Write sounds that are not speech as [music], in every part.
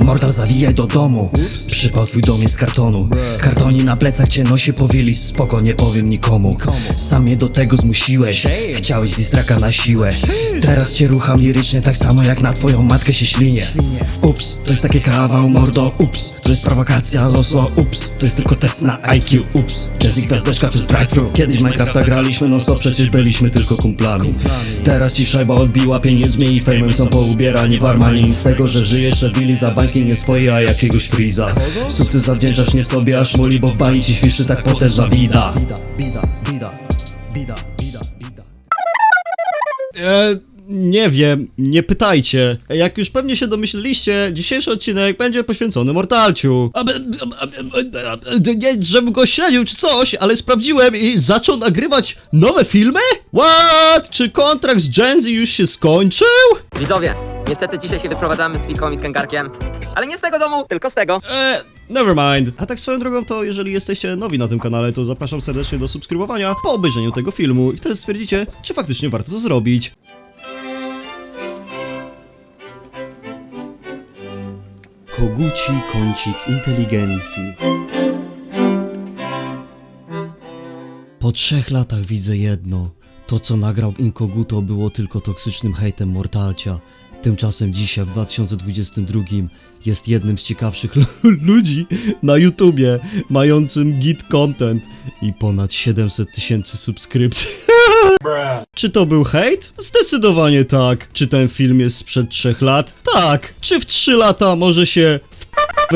Mortal zawijaj do domu. Przypał twój dom jest z kartonu. Kartoni na plecach cię nosi powili. Spoko nie powiem nikomu. Sam mnie do tego zmusiłeś. Chciałeś distraka na siłę Teraz cię rucham lirycznie tak samo jak na twoją matkę się ślinie. Ups, to jest takie kawał mordo Ups, to jest prowokacja losło Ups, to jest tylko test na IQ Ups, jazz i gwiazdeczka przez drive-thru. Kiedyś Minecrafta graliśmy no co przecież byliśmy tylko kumplami. Teraz ci szajba odbiła pieniędzmi i fejmem są poubierani. W armanii Z tego, że żyjesz, że willi za bańki nie swoje, a jakiegoś friza. Subty zawdzięczasz nie sobie, aż muli, bo w bani ci świszy tak potężna bida. Bida, bida, bida, bida, bida, bida nie wiem, nie pytajcie. Jak już pewnie się domyśliliście, dzisiejszy odcinek będzie poświęcony Mortalciu. A, be- a, a, a, a, Nie, żebym go śledził czy coś, ale sprawdziłem i zaczął nagrywać nowe filmy? What? Czy kontrakt z Gen Z już się skończył? Widzowie, niestety dzisiaj się wyprowadzamy z Fiką i z Kęgarkiem. Ale nie z tego domu, tylko z tego. E, never mind. A tak swoją drogą to, jeżeli jesteście nowi na tym kanale, to zapraszam serdecznie do subskrybowania po obejrzeniu tego filmu i wtedy stwierdzicie, czy faktycznie warto to zrobić. Koguci kącik inteligencji. Po trzech latach widzę jedno. To, co nagrał Inkoguto, było tylko toksycznym hejtem Mortalcia. Tymczasem dzisiaj, w 2022, jest jednym z ciekawszych lu- [laughs] ludzi na YouTubie, mającym git content i ponad 700 tysięcy subskrypcji. [laughs] Czy to był hejt? Zdecydowanie tak. Czy ten film jest sprzed trzech lat? Tak. Czy w trzy lata może się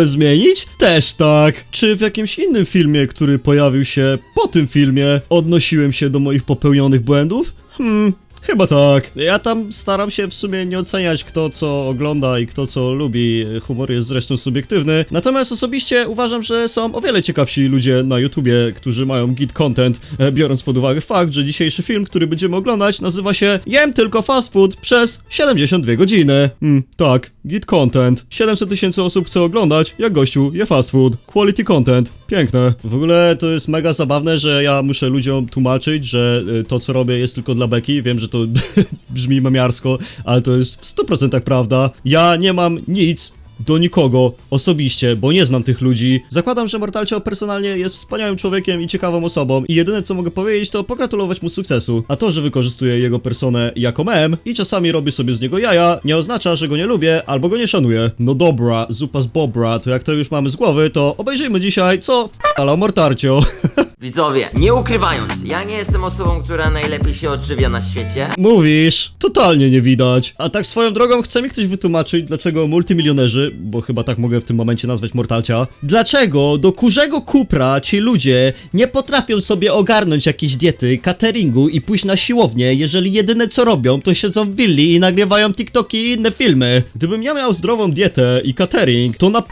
zmienić? Też tak. Czy w jakimś innym filmie, który pojawił się po tym filmie, odnosiłem się do moich popełnionych błędów? Hmm, chyba tak. Ja tam staram się w sumie nie oceniać kto co ogląda i kto co lubi. Humor jest zresztą subiektywny. Natomiast osobiście uważam, że są o wiele ciekawsi ludzie na YouTubie, którzy mają git content, e, biorąc pod uwagę fakt, że dzisiejszy film, który będziemy oglądać, nazywa się Jem tylko fast food przez 72 godziny. Hmm, tak, git content. 700 tysięcy osób chce oglądać, jak gościu je fast food. Quality content. Piękne. W ogóle to jest mega zabawne, że ja muszę ludziom tłumaczyć, że y, to co robię jest tylko dla beki. Wiem, że to [laughs] brzmi memiarsko, ale to jest w 100% prawda. Ja nie mam nic do nikogo osobiście, bo nie znam tych ludzi. Zakładam, że Mortalcio personalnie jest wspaniałym człowiekiem i ciekawą osobą i jedyne co mogę powiedzieć to pogratulować mu sukcesu. A to, że wykorzystuję jego personę jako mem i czasami robię sobie z niego jaja, nie oznacza, że go nie lubię albo go nie szanuję. No dobra, zupa z bobra, to jak to już mamy z głowy, to obejrzyjmy dzisiaj co w***ala Mortarcio. [laughs] Widzowie, nie ukrywając, ja nie jestem osobą, która najlepiej się odżywia na świecie. Mówisz? Totalnie nie widać. A tak swoją drogą chce mi ktoś wytłumaczyć, dlaczego multimilionerzy, bo chyba tak mogę w tym momencie nazwać Mortalcia, dlaczego do kurzego kupra ci ludzie nie potrafią sobie ogarnąć jakiejś diety, cateringu i pójść na siłownię, jeżeli jedyne co robią, to siedzą w willi i nagrywają TikToki i inne filmy. Gdybym ja miał zdrową dietę i catering, to na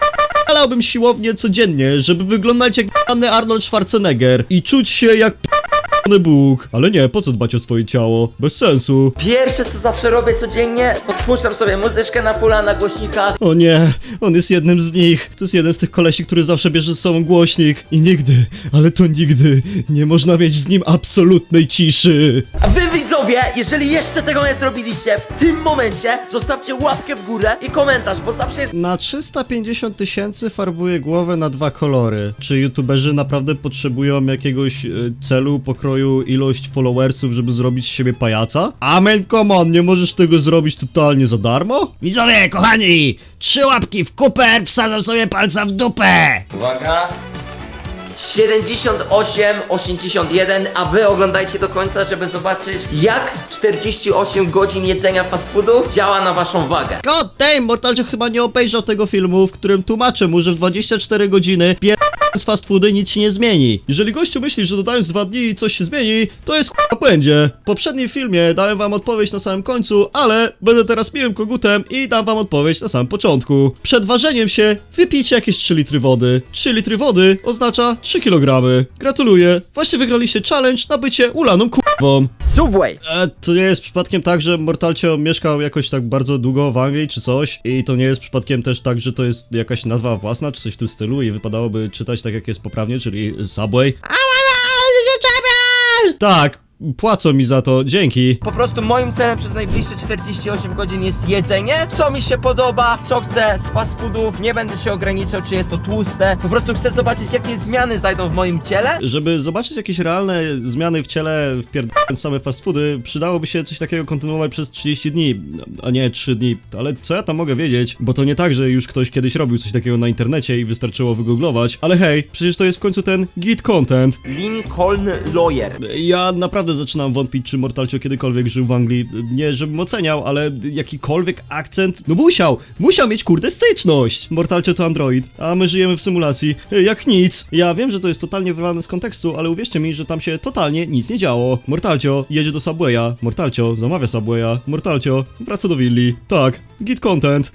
Alałbym siłownię codziennie, żeby wyglądać jak Arnold Schwarzenegger i czuć się jak p***ny Bóg. Ale nie, po co dbać o swoje ciało? Bez sensu. Pierwsze co zawsze robię codziennie, podpuszczam sobie muzyczkę na pula na głośnikach. O nie, on jest jednym z nich. To jest jeden z tych kolesi, który zawsze bierze ze sobą głośnik. I nigdy, ale to nigdy, nie można mieć z nim absolutnej ciszy. A wy widzowie, jeżeli jeszcze tego nie zrobiliście, w tym momencie zostawcie łapkę w górę i komentarz, bo zawsze jest Na 350 tysięcy farbuję głowę na dwa kolory. Czy youtuberzy naprawdę potrzebują jakiegoś e, celu, pokroju, ilość followersów, żeby zrobić z siebie pajaca? Amen, come on, nie możesz tego zrobić totalnie za darmo? Widzowie, kochani, trzy łapki w kuper, wsadzam sobie palca w dupę! Uwaga. 78, 81, a wy oglądajcie do końca, żeby zobaczyć jak 48 godzin jedzenia fast foodów działa na waszą wagę. God damn, Mortalcio chyba nie obejrzał tego filmu, w którym tłumaczę mu, że w 24 godziny pier... z fast foody nic się nie zmieni. Jeżeli gościu myśli, że dodając dwa dni coś się zmieni, to jest k***a błędzie. W poprzednim filmie dałem wam odpowiedź na samym końcu, ale będę teraz miłym kogutem i dam wam odpowiedź na samym początku. Przed ważeniem się wypijcie jakieś 3 litry wody. 3 litry wody oznacza 3 kg. Gratuluję, właśnie wygraliście challenge na bycie ulaną k***wą. Subway! E, to nie jest przypadkiem tak, że Mortalcio mieszkał jakoś tak bardzo długo w Anglii czy coś i to nie jest przypadkiem też tak, że to jest jakaś nazwa własna czy coś w tym stylu i wypadałoby czytać tak jak jest poprawnie, czyli Subway. Tak, płacą mi za to, dzięki. Po prostu moim celem przez najbliższe 48 godzin jest jedzenie, co mi się podoba, co chcę z fast foodów, nie będę się ograniczał, czy jest to tłuste. Po prostu chcę zobaczyć, jakie zmiany zajdą w moim ciele. Żeby zobaczyć jakieś realne zmiany w ciele, wpierdając same fast foody, przydałoby się coś takiego kontynuować przez 30 dni, a nie 3 dni. Ale co ja tam mogę wiedzieć? Bo to nie tak, że już ktoś kiedyś robił coś takiego na internecie i wystarczyło wygooglować. Ale hej, przecież to jest w końcu ten git content. Lincoln Lawyer. Ja naprawdę zaczynam wątpić, czy Mortalcio kiedykolwiek żył w Anglii. Nie, żebym oceniał, ale jakikolwiek akcent. No musiał! Musiał mieć kurde styczność! Mortalcio to android, a my żyjemy w symulacji. Jak nic. Ja wiem, że to jest totalnie wyrwane z kontekstu, ale uwierzcie mi, że tam się totalnie nic nie działo. Mortalcio jedzie do Subwaya. Mortalcio zamawia Subwaya. Mortalcio wraca do willi. Tak, git content.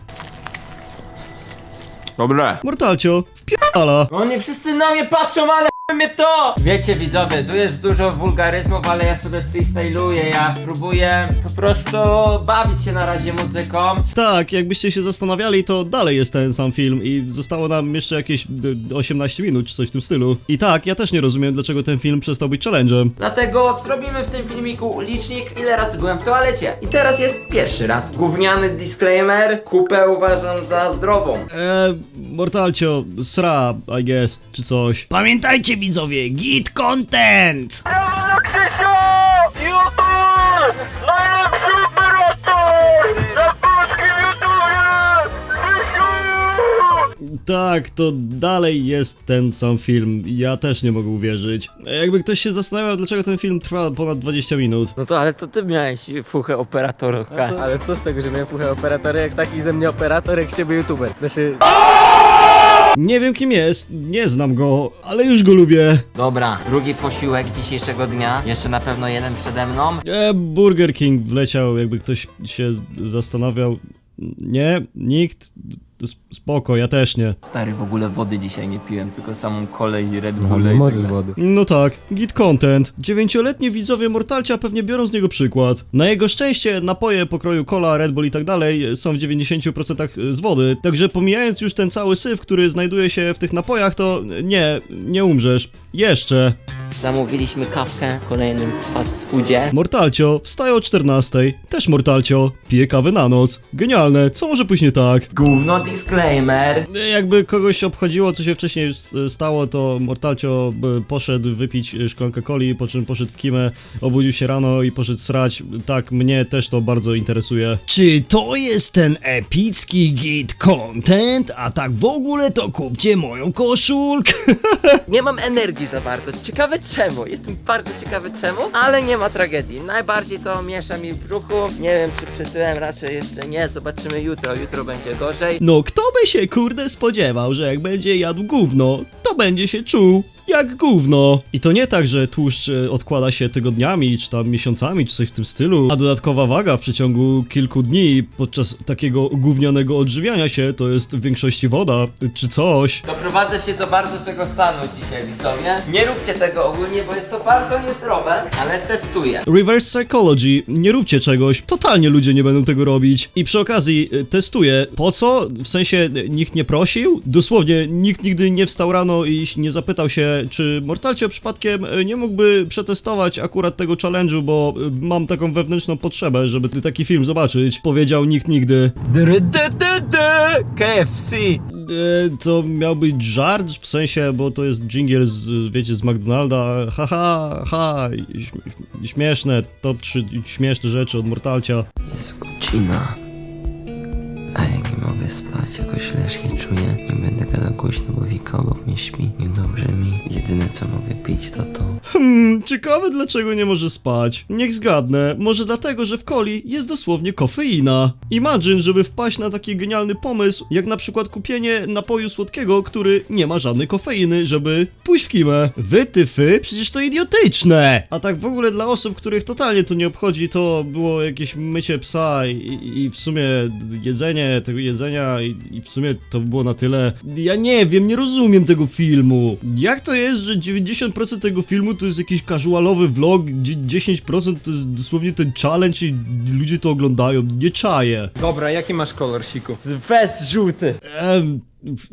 Dobre. Mortalcio wpierdala. Oni wszyscy na mnie patrzą, ale mnie to! Wiecie widzowie, tu jest dużo wulgaryzmów, ale ja sobie freestyluję, ja próbuję po prostu bawić się na razie muzyką. Tak, jakbyście się zastanawiali, to dalej jest ten sam film i zostało nam jeszcze jakieś y, 18 minut czy coś w tym stylu. I tak, ja też nie rozumiem, dlaczego ten film przestał być challenge'em. Dlatego zrobimy w tym filmiku licznik, ile razy byłem w toalecie. I teraz jest pierwszy raz. Gówniany disclaimer, kupę uważam za zdrową. Eee, Mortalcio, sra, I guess, czy coś. Pamiętajcie widzowie, git content! Krzysiu! YouTube! Najlepszy operator! Na polskim YouTube! Krzysiu! Tak, to dalej jest ten sam film. Ja też nie mogę uwierzyć. Jakby ktoś się zastanawiał, dlaczego ten film trwa ponad 20 minut. No to ale to ty miałeś fuchę operatorka. Ale co z tego, że miałem fuchę operatora, jak taki ze mnie operator, jak z ciebie youtuber. Znaczy, Nie wiem kim jest, nie znam go, ale już go lubię. Dobra, drugi posiłek dzisiejszego dnia. Jeszcze na pewno jeden przede mną. E, Burger King wleciał, jakby ktoś się zastanawiał. Nie, nikt. Spoko, ja też nie. Stary, w ogóle wody dzisiaj nie piłem, tylko samą kolej i Red no, Bull. możesz wody. No tak, git content. Dziewięcioletni widzowie Mortalcia pewnie biorą z niego przykład. Na jego szczęście napoje pokroju cola, Red Bull i tak dalej są w 90% z wody, także pomijając już ten cały syf, który znajduje się w tych napojach, to nie, nie umrzesz. Jeszcze. Zamówiliśmy kawkę w kolejnym fast foodzie. Mortalcio wstaje o 14. Też Mortalcio pije kawę na noc. Genialne, co może pójść nie tak? Gówno disclaimer. Jakby kogoś obchodziło, co się wcześniej s- stało, to Mortalcio y, poszedł wypić szklankę coli, po czym poszedł w kimę, obudził się rano i poszedł srać. Tak, mnie też to bardzo interesuje. Czy to jest ten epicki git content? A tak w ogóle to kupcie moją koszulkę. [laughs] Nie mam energii za bardzo. Ciekawe czemu. Jestem bardzo ciekawy czemu, ale nie ma tragedii. Najbardziej to miesza mi w brzuchu. Nie wiem, czy przytyłem, raczej jeszcze nie. Zobaczymy jutro. Jutro będzie gorzej. No, kto by się kurde spodziewał, że jak będzie jadł gówno, to będzie się czuł jak gówno. I to nie tak, że tłuszcz e, odkłada się tygodniami, czy tam miesiącami, czy coś w tym stylu, a dodatkowa waga w przeciągu kilku dni podczas takiego gównionego odżywiania się to jest w większości woda, czy coś. Doprowadzę się do bardzo złego stanu dzisiaj, widzowie. Nie róbcie tego ogólnie, bo jest to bardzo niezdrowe, ale testuję. Reverse psychology, nie róbcie czegoś, totalnie ludzie nie będą tego robić. I przy okazji y, testuję, po co? W sensie y, nikt nie prosił? Dosłownie, nikt nigdy nie wstał rano i nie zapytał się, czy Mortalcio przypadkiem y, nie mógłby przetestować akurat tego challenge'u, bo y, mam taką wewnętrzną potrzebę, żeby taki film zobaczyć. Powiedział nikt nigdy. KFC. E, to miał być żart, w sensie, bo to jest jingle z, wiecie, z McDonalda. Ha, ha, śmieszne, top 3 śmieszne rzeczy od Mortalcia. Godzina. A ja nie mogę spać, jakoś źle czuję. Nie będę gadał głośno, bo Wika obok mnie śpi. Niedobrze mi. Jedyne co mogę pić to to. Hmm, ciekawe dlaczego nie może spać. Niech zgadnę, może dlatego, że w coli jest dosłownie kofeina. Imagine, żeby wpaść na taki genialny pomysł, jak na przykład kupienie napoju słodkiego, który nie ma żadnej kofeiny, żeby pójść w kimę. Wy, ty, fy? Przecież to idiotyczne! A tak w ogóle dla osób, których totalnie to nie obchodzi, to było jakieś mycie psa i, i w sumie jedzenie tego jedzenia i, i w sumie to było na tyle. Ja nie wiem, nie rozumiem tego filmu. Jak to jest, że 90% tego filmu to jest jakiś casualowy vlog, gdzie 10% to jest dosłownie ten challenge i ludzie to oglądają? Nie czaję. Dobra, jaki masz kolor, Siku? Wes żółty. F-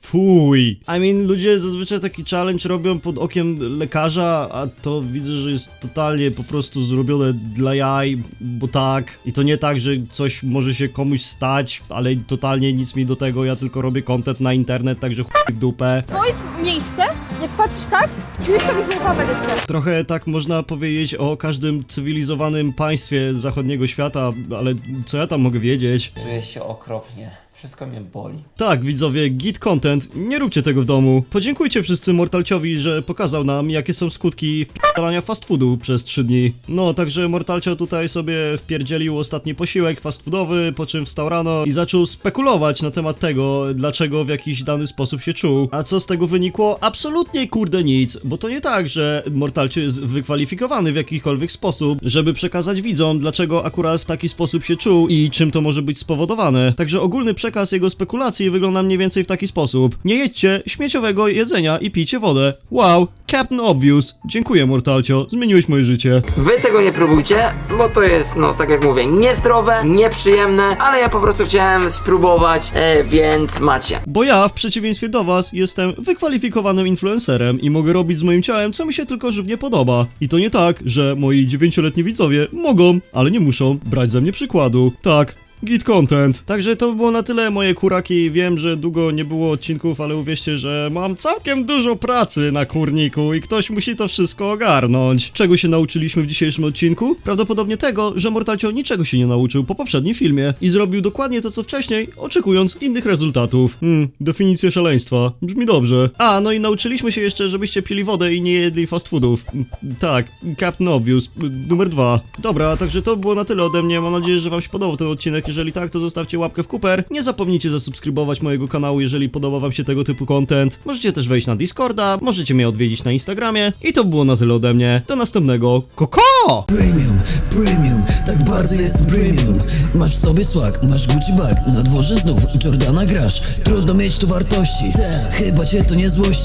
Fuj. I mean, ludzie zazwyczaj taki challenge robią pod okiem lekarza, a to widzę, że jest totalnie po prostu zrobione dla jaj, bo tak. I to nie tak, że coś może się komuś stać, ale totalnie nic mi do tego, ja tylko robię content na internet, także chuj w dupę. To jest miejsce, jak patrzysz tak, czujesz się jak w Ameryce. Trochę tak można powiedzieć o każdym cywilizowanym państwie zachodniego świata, ale co ja tam mogę wiedzieć? Czuję się okropnie. Wszystko mnie boli. Tak, widzowie, git content, nie róbcie tego w domu. Podziękujcie wszyscy Mortalciowi, że pokazał nam, jakie są skutki wpierdzalania fast foodu przez 3 dni. No, także Mortalcio tutaj sobie wpierdzielił ostatni posiłek fast foodowy, po czym wstał rano i zaczął spekulować na temat tego, dlaczego w jakiś dany sposób się czuł. A co z tego wynikło? Absolutnie kurde nic, bo to nie tak, że Mortalcio jest wykwalifikowany w jakikolwiek sposób, żeby przekazać widzom, dlaczego akurat w taki sposób się czuł i czym to może być spowodowane. Także ogólny przekaz jego spekulacji wygląda mniej więcej w taki sposób. Nie jedźcie śmieciowego jedzenia i pijcie wodę. Wow, Captain Obvious. Dziękuję, Mortalcio, zmieniłeś moje życie. Wy tego nie próbujcie, bo to jest, no tak jak mówię, niezdrowe, nieprzyjemne, ale ja po prostu chciałem spróbować, e, więc macie. Bo ja, w przeciwieństwie do was, jestem wykwalifikowanym influencerem i mogę robić z moim ciałem, co mi się tylko żywnie podoba. I to nie tak, że moi dziewięcioletni widzowie mogą, ale nie muszą brać ze mnie przykładu. Tak. Git content. Także to by było na tyle moje kuraki. Wiem, że długo nie było odcinków, ale uwierzcie, że mam całkiem dużo pracy na kurniku i ktoś musi to wszystko ogarnąć. Czego się nauczyliśmy w dzisiejszym odcinku? Prawdopodobnie tego, że Mortalcio niczego się nie nauczył po poprzednim filmie i zrobił dokładnie to co wcześniej, oczekując innych rezultatów. Hmm, definicja szaleństwa. Brzmi dobrze. A, no i nauczyliśmy się jeszcze, żebyście pili wodę i nie jedli fast foodów. Mm, Tak, Captain Obvious, y, numer dwa. Dobra, także to było na tyle ode mnie. Mam nadzieję, że wam się podobał ten odcinek. Jeżeli tak, to zostawcie łapkę w kuper. Nie zapomnijcie zasubskrybować mojego kanału, jeżeli podoba wam się tego typu content. Możecie też wejść na Discorda, możecie mnie odwiedzić na Instagramie. I to było na tyle ode mnie. Do następnego. Koko! Premium, premium, tak bardzo jest premium Masz w sobie swag, masz Gucci bag Na dworze znów Jordana grasz Trudno mieć tu wartości Chyba cię to nie złości